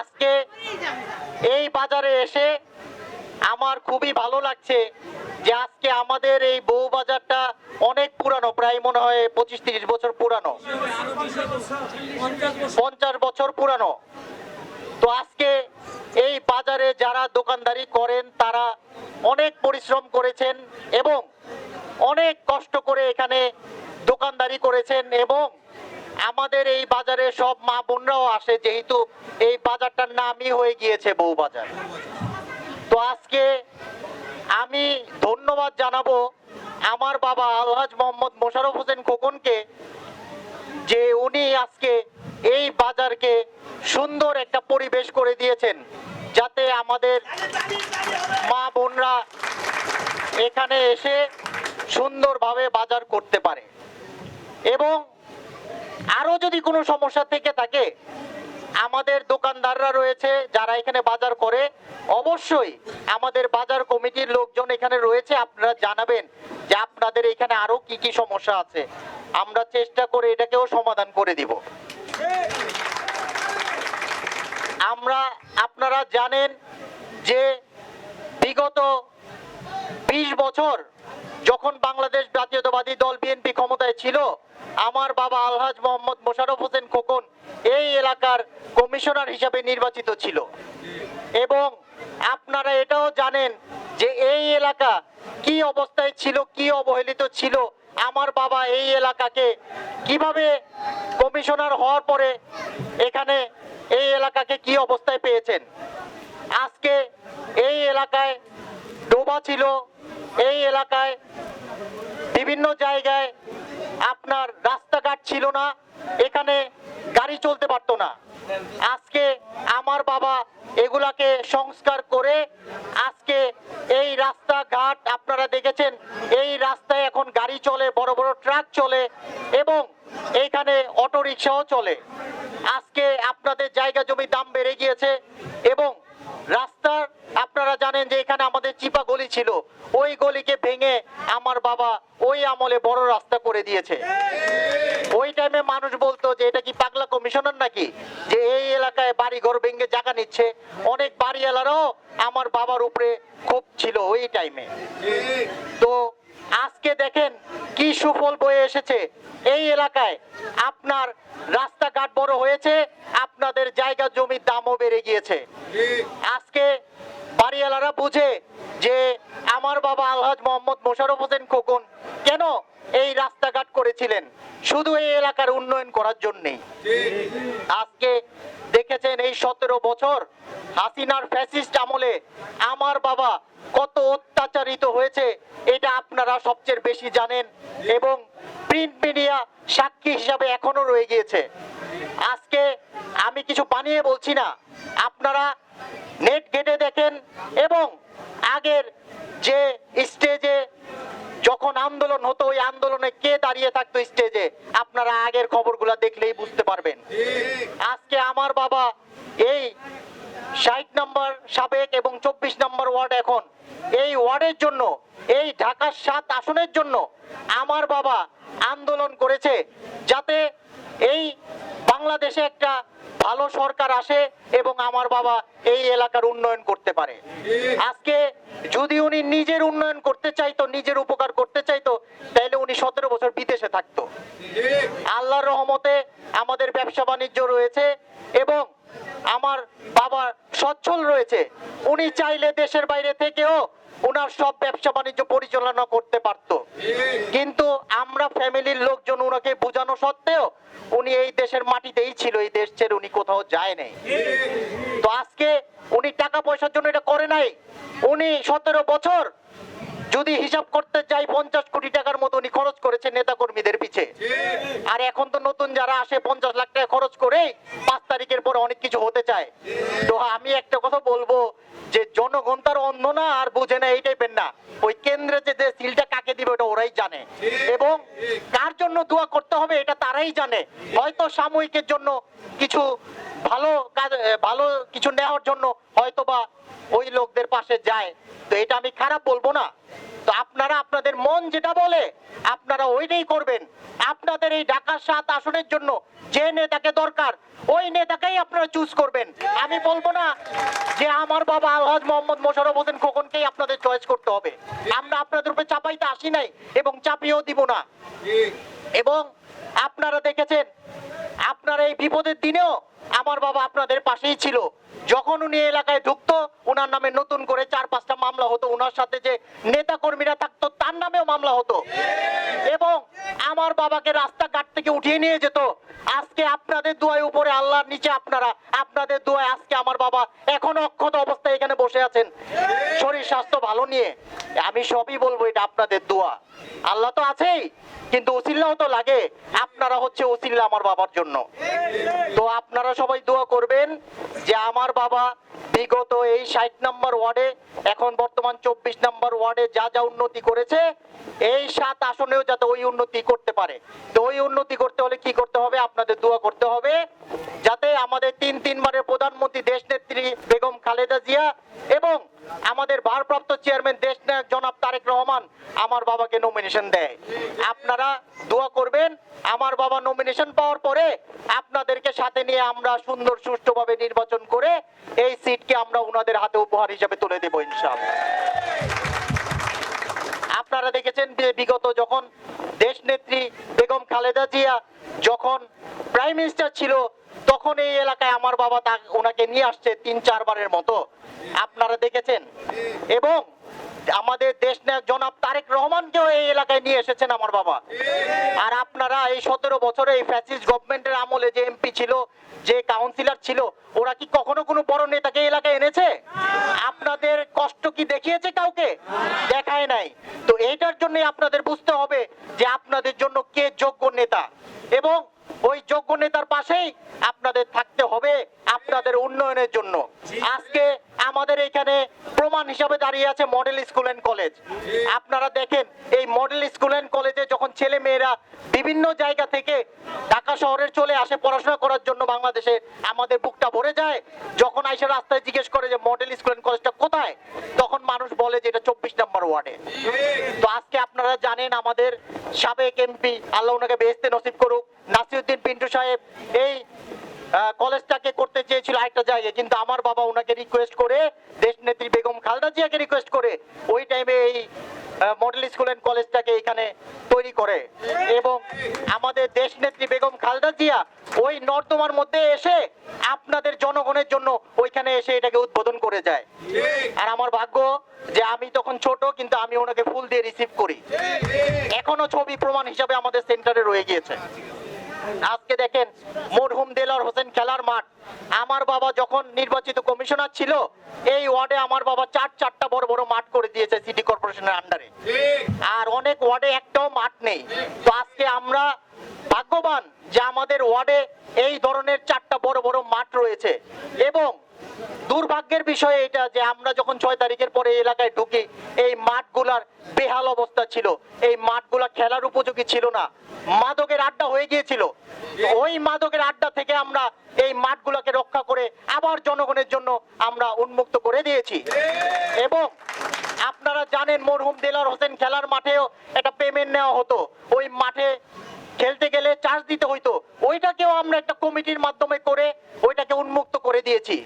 আজকে এই বাজারে এসে আমার খুবই ভালো লাগছে যে আজকে আমাদের এই বউ বাজারটা অনেক পুরানো, প্রায় মনে হয় পঁচিশ তিরিশ বছর পুরানো। পঞ্চাশ বছর পুরানো। তো আজকে এই বাজারে যারা দোকানদারি করেন, তারা অনেক পরিশ্রম করেছেন এবং অনেক কষ্ট করে এখানে দোকানদারি করেছেন এবং আমাদের এই বাজারে সব মা বোনরাও আসে, যেহেতু এই বাজারটার নামই হয়ে গিয়েছে বউ বাজার তো আজকে আমি ধন্যবাদ জানাব আমার বাবা আলহাজ মোহাম্মদ মোশারফ হোসেন খোকনকে, যে উনি আজকে এই বাজারকে সুন্দর একটা পরিবেশ করে দিয়েছেন, যাতে আমাদের মা বোনরা এখানে এসে সুন্দরভাবে বাজার করতে পারে। এবং আরও যদি কোনো সমস্যা থেকে থাকে, আমাদের দোকানদাররা রয়েছে যারা এখানে বাজার করে। অবশ্যই আমাদের বাজার কমিটির লোকজন এখানে রয়েছে, আপনারা জানাবেন যে আপনাদের এখানে আরও কি কি সমস্যা আছে। আমরা চেষ্টা করে এটাকেও সমাধান করে দিব। আমরা, আপনারা জানেন যে বিগত বিশ বছর যখন বাংলাদেশ জাতীয়তাবাদী দল বিএনপি ক্ষমতায় ছিল, আমার বাবা আলহাজ মোহাম্মদ মোশারফ হোসেন খোকন এই এলাকার কমিশনার হিসাবে নির্বাচিত ছিল। এবং আপনারা এটাও জানেন যে এই এলাকা কি অবস্থায় ছিল, কি অবহেলিত ছিল, আমার বাবা এই এলাকাকে কীভাবে কমিশনার হওয়ার পরে এখানে এই এলাকাকে কি অবস্থায় পেয়েছেন? আজকে এই এলাকায় ডোবা ছিল এই এলাকায় বিভিন্ন জায়গায় আপনার রাস্তাঘাট ছিল না, এখানে গাড়ি চলতে পারতো না। আজকে আমার বাবা এগুলাকে সংস্কার করে আজকে এই রাস্তাঘাট আপনারা দেখেছেন, এই রাস্তায় এখন গাড়ি চলে, বড় বড় ট্রাক চলে এবং এইখানে অটো রিক্সাও চলে। আজকে আপনাদের জায়গা জমি দাম বেড়ে গিয়েছে এবং রাস্তার, আপনারা জানেন যে এখানে আমাদের চিপা গলি ছিল। ওই গলিকে ভেঙে আমার বাবা ওই আমলে বড় রাস্তা করে দিয়েছে। ওই টাইমে মানুষ বলতো যে, এটা কি পাগলা কমিশনার নাকি? যে, এই এলাকায় বাড়ি ঘর ভেঙে জায়গা নিচ্ছে। অনেক বাড়িওয়ালারাও আমার বাবার উপরে খুব ছিল ওই টাইমে তো আজকে দেখেন কি সুফল বয়ে এসেছে। এই এলাকায় আপনার রাস্তাঘাট বড় হয়েছে আপনাদের জায়গা জমির দামও বেড়ে গিয়েছে। আজকে বাড়িওয়ালারা বুঝে যে আমার বাবা আলহাজ মোহাম্মদ মোশাররফ হোসেন খোকন কেন এই রাস্তাঘাট করেছিলেন? শুধু এই এলাকার উন্নয়ন করার জন্যেই। আজকে দেখেছেন এই সতেরো বছর হাসিনার ফ্যাসিস্ট আমলে আমার বাবা কত অত্যাচারিত হয়েছে, এটা আপনারা সবচেয়ে বেশি জানেন এবং প্রিন্ট মিডিয়া সাক্ষী হিসাবে এখনও রয়ে গিয়েছে। আজকে আমি কিছু বানিয়ে বলছি না। আপনারা নেট ঘেটে দেখেন এবং আগের যে স্টেজে যখন আন্দোলন হতো, ওই আন্দোলনে কে দাঁড়িয়ে থাকতো স্টেজে, আপনারা আগের খবরগুলো দেখলেই বুঝতে পারবেন। আজকে আমার বাবা এই ষাট নম্বর সাবেক এবং চব্বিশ নম্বর ওয়ার্ড এখন, এই ওয়ার্ডের জন্য, এই ঢাকার সাত আসনের জন্য আমার বাবা আন্দোলন করেছে, যাতে এই বাংলাদেশে একটা ভালো সরকার আসে এবং আমার বাবা এই এলাকার উন্নয়ন করতে পারে। আজকে যদি উনি নিজের উন্নয়ন করতে চাইতো, নিজের উপকার করতে চাইতো তাহলে উনি সতেরো বছর বিদেশে থাকতো। আল্লাহর রহমতে আমাদের ব্যবসা বাণিজ্য রয়েছে এবং আমার বাবা সচ্ছল রয়েছে। উনি চাইলে দেশের বাইরে থেকেও ওনার সব ব্যবসা বাণিজ্য পরিচালনা করতে পারত। কিন্তু আমরা ফ্যামিলির লোকজন ওনাকে বোঝানো সত্ত্বেও উনি এই দেশের মাটিতেই ছিল, এই দেশ ছেড়ে উনি কোথাও যায় নাই। তো আজকে উনি টাকা পয়সার জন্য এটা করে নাই। উনি সতেরো বছর যদি হিসাব করতে যাই পঞ্চাশ কোটি টাকার মতো উনি খরচ করেছে নেতা কর্মীদের পিছে আর এখন তো নতুন যারা আসে পঞ্চাশ লাখ টাকা খরচ করে পাঁচ তারিখের পর অনেক কিছু হতে চায়। তো আমি একটা কথা বলব যে জনগণ তার অন্ধ না আর বুঝে না এই টাইপের না। ওই কেন্দ্রে যে যে সিলটা কাকে দিবে ওটা ওরাই জানে। এবং কার জন্য দোয়া করতে হবে এটা তারাই জানে। হয়তো সাময়িকের জন্য কিছু ভালো কাজ ভালো কিছু নেওয়ার জন্য হয়তো বা ওই লোকদের পাশে যায়। তো এটা আমি খারাপ বলব না। তো আপনারা আপনাদের মন যেটা বলে আপনারা ওইটাই করবেন। আপনাদের এই ঢাকার সাত আসনের জন্য যে নেতাকে দরকার ওই নেতাকেই আপনারা চুজ করবেন। আমি বলব না যে আমার বাবা আলহাজ মোহাম্মদ মোশাররফ হোসেন খোকনকেই আপনাদের চয়েস করতে হবে। আমরা আপনাদের উপরে চাপাইতে আসি নাই এবং চাপিয়েও দিব না। এবং আপনারা দেখেছেন আপনারা এই বিপদের দিনেও আমার বাবা আপনাদের পাশেই ছিল। যখন উনি এলাকায় ঢুকতো ওনার নামে নতুন করে চার পাঁচটা মামলা হতো। ওনার সাথে যে নেতা কর্মীরা থাকতো, তার নামেও মামলা হতো। এবং আমার বাবাকে রাস্তাঘাট থেকে উঠিয়ে নিয়ে যেত। আজকে আপনাদের দোয়ায় উপরে আল্লাহর নিচে আপনারা, আপনাদের দোয়ায় আজকে আমার বাবা এখনও অক্ষত অবস্থায় এখানে বসে আছেন। শরীর স্বাস্থ্য ভালো নিয়ে। আমি সবই বলব এটা আপনাদের দোয়া। আল্লাহ তো আছেই, কিন্তু ওসিল্লাও তো লাগে। আপনারা হচ্ছে ওসিল্লা আমার বাবার জন্য। তো আপনারা সবাই দোয়া করবেন যে আমার বাবা বিগত এই ষাট নম্বর ওয়ার্ডে, এখন বর্তমান চব্বিশ নম্বর ওয়ার্ডে যা যা উন্নতি করেছে, এই সাত আসনেও যাতে ওই উন্নতি করতে পারে। তো ওই উন্নতি করতে হলে কি করতে হবে? আপনাদের দোয়া করতে হবে যাতে আমাদের তিন তিনবারের প্রধানমন্ত্রী দেশ নেত্রী বেগম খালেদা জিয়া এবং আমাদের ভারপ্রাপ্ত চেয়ারম্যান দেশ নায়ক জনাব তারেক রহমান আমার বাবাকে নমিনেশন দেয়। আপনারা দোয়া করবেন, আমার বাবা নমিনেশন পাওয়ার পরে আপনাদেরকে সাথে নিয়ে আমরা সুন্দর, সুষ্ঠুভাবে নির্বাচন করে এই সিটকে আমরা ওনাদের হাতে উপহার হিসেবে তুলে দেবো ইনশাআল্লাহ। আপনারা দেখেছেন যে বিগত যখন খালেদা জিয়া যখন প্রাইম মিনিস্টার ছিল, তখন এই এলাকায় আমার বাবা তা ওনাকে নিয়ে আসছে তিন চারবারের মতো। আপনারা দেখেছেন? এবং আমাদের দেশ নায়ক জনাব তারেক রহমানকেও এই এলাকায় নিয়ে এসেছেন আমার বাবা। আর আপনারা এই সতেরো বছরে এই ফ্যাসিস্ট গভর্নমেন্টের আমলে যে এমপি ছিল, যে কাউন্সিলর ছিল, ওরা কি কখনো কোনো বড় নেতাকে এলাকায় এনেছে? আপনাদের কষ্ট কি দেখিয়েছে কাউকে? দেখায় নাই। তো এইটার জন্য আপনাদের বুঝতে হবে যে আপনাদের জন্য কে যোগ্য নেতা। এবং ওই যোগ্য নেতার পাশেই আপনাদের থাকতে হবে আপনাদের উন্নয়নের জন্য। আজকে আমাদের এখানে প্রমাণ হিসাবে দাঁড়িয়ে আছে মডেল স্কুল এন্ড কলেজ আপনারা দেখেন, এই মডেল স্কুল এন্ড কলেজে যখন ছেলে মেয়েরা বিভিন্ন জায়গা থেকে ঢাকা শহরে চলে আসে পড়াশোনা করার জন্য বাংলাদেশে, আমাদের বুকটা ভরে যায়। যখন আইসা রাস্তায় জিজ্ঞেস করে যে মডেল স্কুল এন্ড কলেজটা কোথায়, তখন মানুষ বলে যে এটা চব্বিশ নম্বর ওয়ার্ডে। তো আজকে আপনারা জানেন আমাদের সাবেক এমপি আল্লাহ ওনাকে বেহেস্তে নসিব করুক নাসিউদ্দিন পিন্টু সাহেব এই কলেজটাকে করতে চেয়েছিল আরেকটা জায়গায়, কিন্তু আমার বাবা ওনাকে রিকোয়েস্ট করে দেশ নেত্রী বেগম খালেদা জিয়াকে রিকোয়েস্ট করে ওই টাইমে এই মডেল স্কুল এন্ড কলেজটাকে এখানে তৈরি করে। এবং আমাদের দেশ নেত্রী বেগম খালেদা জিয়া ওই নর্দমার মধ্যে এসে আপনাদের জনগণের জন্য ওইখানে এসে এটাকে উদ্বোধন করে যায়। আর আমার ভাগ্য যে আমি তখন ছোট, কিন্তু আমি ওনাকে ফুল দিয়ে রিসিভ করি। এখনও ছবি প্রমাণ হিসাবে আমাদের সেন্টারে রয়ে গিয়েছে। আজকে দেখেন মরহুম দেলার হোসেন খেলার মাঠ। আমার বাবা যখন নির্বাচিত কমিশনার ছিল, এই ওয়ার্ডে আমার বাবা চার চারটা বড় বড় মাঠ করে দিয়েছে সিটি কর্পোরেশনের আন্ডারে। আর অনেক ওয়ার্ডে একটাও মাঠ নেই। তো আজকে আমরা ভাগ্যবান যে আমাদের ওয়ার্ডে এই ধরনের চারটা বড় বড় মাঠ রয়েছে। এবং দুর্ভাগ্যের বিষয় এটা যে আমরা যখন ছয় তারিখের পরে এলাকায় ঢুকি, এই মাঠগুলার বেহাল অবস্থা ছিল। এই মাঠগুলা খেলার উপযোগী ছিল না। মাদকের আড্ডা হয়ে গিয়েছিল। ওই মাদকের আড্ডা থেকে আমরা এই মাঠগুলোকে রক্ষা করে আবার জনগণের জন্য আমরা উন্মুক্ত করে দিয়েছি। এবং আপনারা জানেন মরহুম দেলার হোসেন খেলার মাঠেও একটা পেমেন্ট নেওয়া হতো। ওই মাঠে খেলতে গেলে চার্জ দিতে হইতো। ওইটাকেও আমরা একটা কমিটির মাধ্যমে করে ওইটাকে উন্মুক্ত করে দিয়েছি।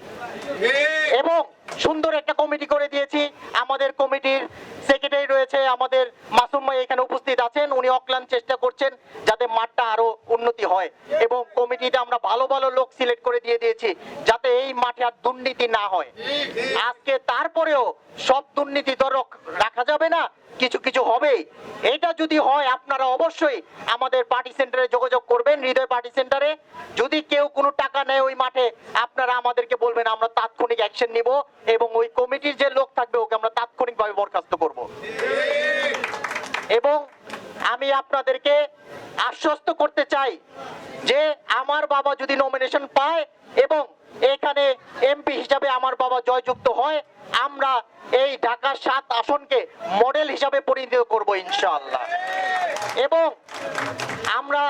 এবং সুন্দর একটা কমিটি করে দিয়েছি। আমাদের কমিটির সেক্রেটারি রয়েছে, আমাদের মাসুম ভাই এখানে উপস্থিত আছেন। উনি অক্লান চেষ্টা করছেন যাতে মাঠটা আরও উন্নতি হয়। এবং কমিটিতে আমরা ভালো ভালো লোক সিলেক্ট করে দিয়ে দিয়েছি, যাতে আর দুর্নীতি না হয়। আজকে তারপরেও সব দুর্নীতি তো রাখা যাবে না, কিছু কিছু হবেই। এটা যদি হয়, আপনারা অবশ্যই আমাদের পার্টি সেন্টারে যোগাযোগ করবেন, হৃদয় পার্টি সেন্টারে। যদি কেউ কোনো টাকা নেয় ওই মাঠে, আপনারা আমাদেরকে বলবেন, আমরা তাৎক্ষণিক অ্যাকশন নিব এবং ওই কমিটির যে লোক থাকবে, ওকে আমরা তাৎক্ষণিকভাবে বরখাস্ত করব। এবং আমি আপনাদেরকে আশ্বস্ত করতে চাই যে আমার বাবা যদি নমিনেশন পায় এবং এখানে এমপি হিসাবে আমার বাবা জয়যুক্ত হয়। আমরা এই ঢাকা সাত আসনকে মডেল হিসাবে পরিণত করব ইনশাআল্লাহ। এবং আমরা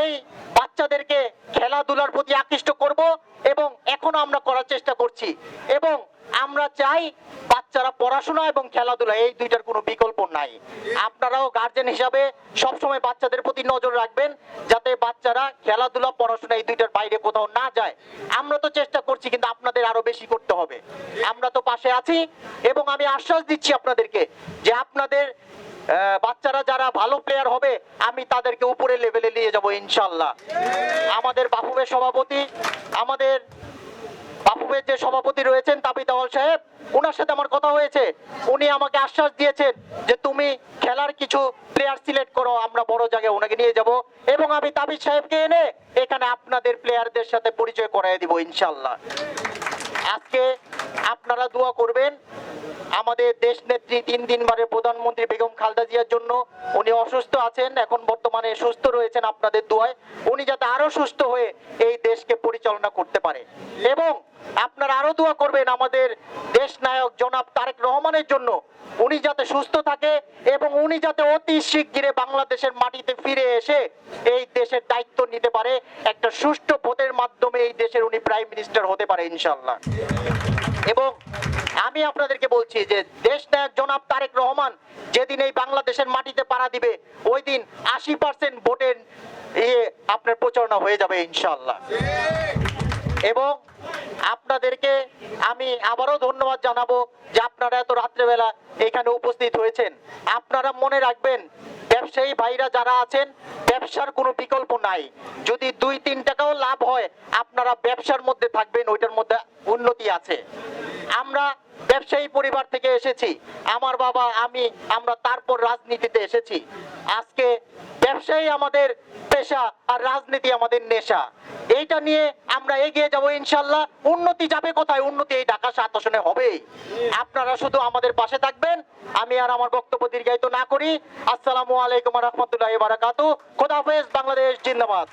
এই বাচ্চাদেরকে খেলাধুলার প্রতি আকৃষ্ট করব এবং এখনও আমরা করার চেষ্টা করছি। চাই বাচ্চারা পড়াশোনা এবং খেলাধুলা, এই দুইটার কোনো বিকল্প নাই। আপনারাও গার্জেন হিসাবে সবসময় বাচ্চাদের প্রতি নজর রাখবেন, যাতে বাচ্চারা খেলাধুলা, পড়াশোনা এই দুইটার বাইরে কোথাও না যায়। আমরা তো চেষ্টা করছি, কিন্তু আপনাদের আরও বেশি করতে হবে। আমরা তো পাশে আছি, এবং আমি আশ্বাস দিচ্ছি আপনাদেরকে যে আপনাদের বাচ্চারা যারা ভালো প্লেয়ার হবে, আমি তাদেরকে উপরে লেভেলে নিয়ে যাব, ইনশাল্লাহ। আমাদের বাফুবের সভাপতি, আমাদের বাফুবের যে সভাপতি রয়েছেন তাপি দেওয়াল সাহেব, ওনার সাথে আমার কথা হয়েছে। উনি আমাকে আশ্বাস দিয়েছেন যে তুমি খেলার কিছু প্লেয়ার সিলেক্ট করো, আমরা বড় জায়গায় ওনাকে নিয়ে যাব এবং আমি তাবিজ সাহেবকে এনে এখানে আপনাদের প্লেয়ারদের সাথে পরিচয় করাই দিব ইনশাল্লাহ আজকে আপনারা দোয়া করবেন, আমাদের দেশ নেত্রী তিন দিনবারের প্রধানমন্ত্রী বেগম খালদা জিয়ার জন্য। উনি অসুস্থ আছেন, এখন বর্তমানে সুস্থ রয়েছেন আপনাদের দোয়ায়। উনি যাতে আরও সুস্থ হয়ে এই দেশকে পরিচালনা করতে পারে। এবং আপনারা আরও দোয়া করবেন আমাদের দেশ নায়ক জনাব তারেক রহমানের জন্য। উনি যাতে সুস্থ থাকে এবং উনি যাতে অতি শিগগিরে বাংলাদেশের মাটিতে ফিরে এসে এই দেশের দায়িত্ব নিতে পারে, একটা সুষ্ঠু ভোটের মাধ্যমে এই দেশের উনি প্রাইম মিনিস্টার হতে পারে ইনশাল্লাহ এবং আমি আপনাদেরকে বলছি যে দেশ নায়ক জনাব তারেক রহমান যেদিন এই বাংলাদেশের মাটিতে পাড়া দিবে, ওই দিন আশি পার্সেন্ট ভোটের ইয়ে আপনার প্রচারণা হয়ে যাবে ইনশাল্লাহ এবং আপনাদেরকে আমি আবারও ধন্যবাদ জানাব যে আপনারা এত রাত্রেবেলা এখানে উপস্থিত হয়েছেন। আপনারা মনে রাখবেন, ব্যবসায়ী ভাইরা যারা আছেন, ব্যবসার কোনো বিকল্প নাই। যদি দুই, তিন টাকাও লাভ হয়, আপনারা ব্যবসার মধ্যে থাকবেন, ওইটার মধ্যে উন্নতি আছে। আমরা ব্যবসায়ী পরিবার থেকে এসেছি। আমার বাবা, আমি, আমরা তারপর রাজনীতিতে এসেছি। আজকে ব্যবসায়ী আমাদের পেশা আর রাজনীতি আমাদের নেশা। এইটা নিয়ে আমরা এগিয়ে যাব ইনশাল্লাহ। উন্নতি যাবে কোথায়? উন্নতি এই ঢাকা সাত আসনে হবেই। আপনারা শুধু আমাদের পাশে থাকবেন। আমি আর আমার বক্তব্য দীর্ঘায়িত না করি। আসসালামু আলাইকুম রহমতুল্লাহ বারাকাতু খোদাফেজ বাংলাদেশ জিন্দাবাদ।